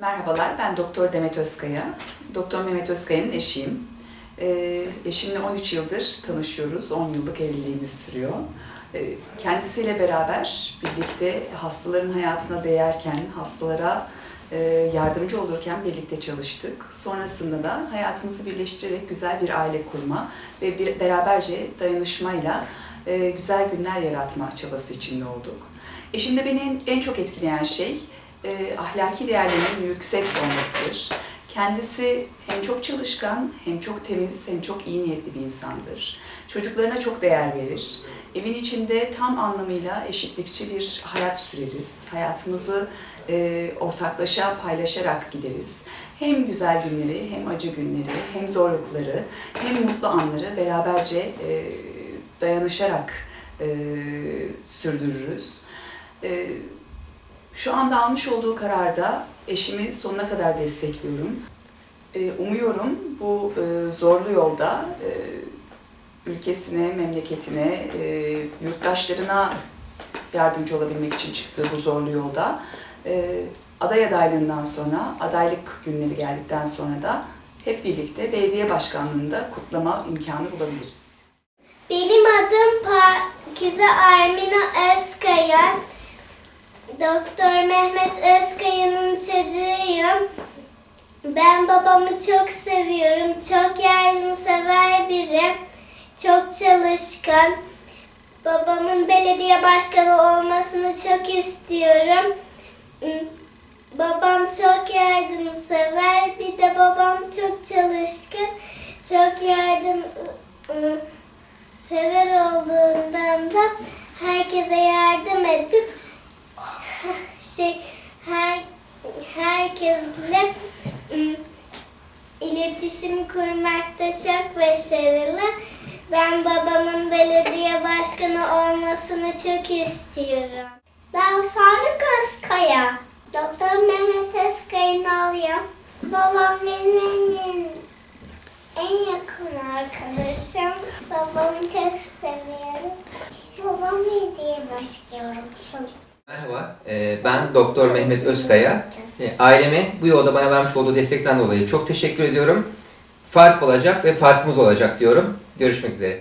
Merhabalar, ben Doktor Demet Özkaya. Doktor Mehmet Özkaya'nın eşiyim. Ee, eşimle 13 yıldır tanışıyoruz, 10 yıllık evliliğimiz sürüyor. Ee, kendisiyle beraber birlikte hastaların hayatına değerken, hastalara e, yardımcı olurken birlikte çalıştık. Sonrasında da hayatımızı birleştirerek güzel bir aile kurma ve bir, beraberce dayanışmayla e, güzel günler yaratma çabası içinde olduk. Eşimde beni en, en çok etkileyen şey e, ahlaki değerlerinin yüksek olmasıdır. Kendisi hem çok çalışkan, hem çok temiz, hem çok iyi niyetli bir insandır. Çocuklarına çok değer verir. Evin içinde tam anlamıyla eşitlikçi bir hayat süreriz. Hayatımızı e, ortaklaşa paylaşarak gideriz. Hem güzel günleri, hem acı günleri, hem zorlukları, hem mutlu anları beraberce e, dayanışarak e, sürdürürüz. E, şu anda almış olduğu kararda eşimi sonuna kadar destekliyorum. Ee, Umuyorum bu e, zorlu yolda e, ülkesine, memleketine, e, yurttaşlarına yardımcı olabilmek için çıktığı bu zorlu yolda aday adaylığından sonra, adaylık günleri geldikten sonra da hep birlikte belediye başkanlığında kutlama imkanı bulabiliriz. Benim adım Pakize Armina. Doktor Mehmet Özkaya'nın çocuğuyum. Ben babamı çok seviyorum. Çok yardımsever biri. Çok çalışkan. Babamın belediye başkanı olmasını çok istiyorum. Babam çok yardımsever. Bir de babam çok çalışkan. Çok yardım sever olduğundan da herkese yardım edip şey her herkesle iletişim kurmakta çok başarılı. Ben babamın belediye başkanı olmasını çok istiyorum. Ben Faruk Özkaya. Doktor Mehmet Özkaya'nın oğluyum. Babam benim en, en yakın arkadaşım. Babamı çok seviyorum. Babam hediye başlıyorum. Merhaba, e, ben Doktor Mehmet Özkaya. E, Aileme bu yolda bana vermiş olduğu destekten dolayı çok teşekkür ediyorum. Fark olacak ve farkımız olacak diyorum. Görüşmek üzere.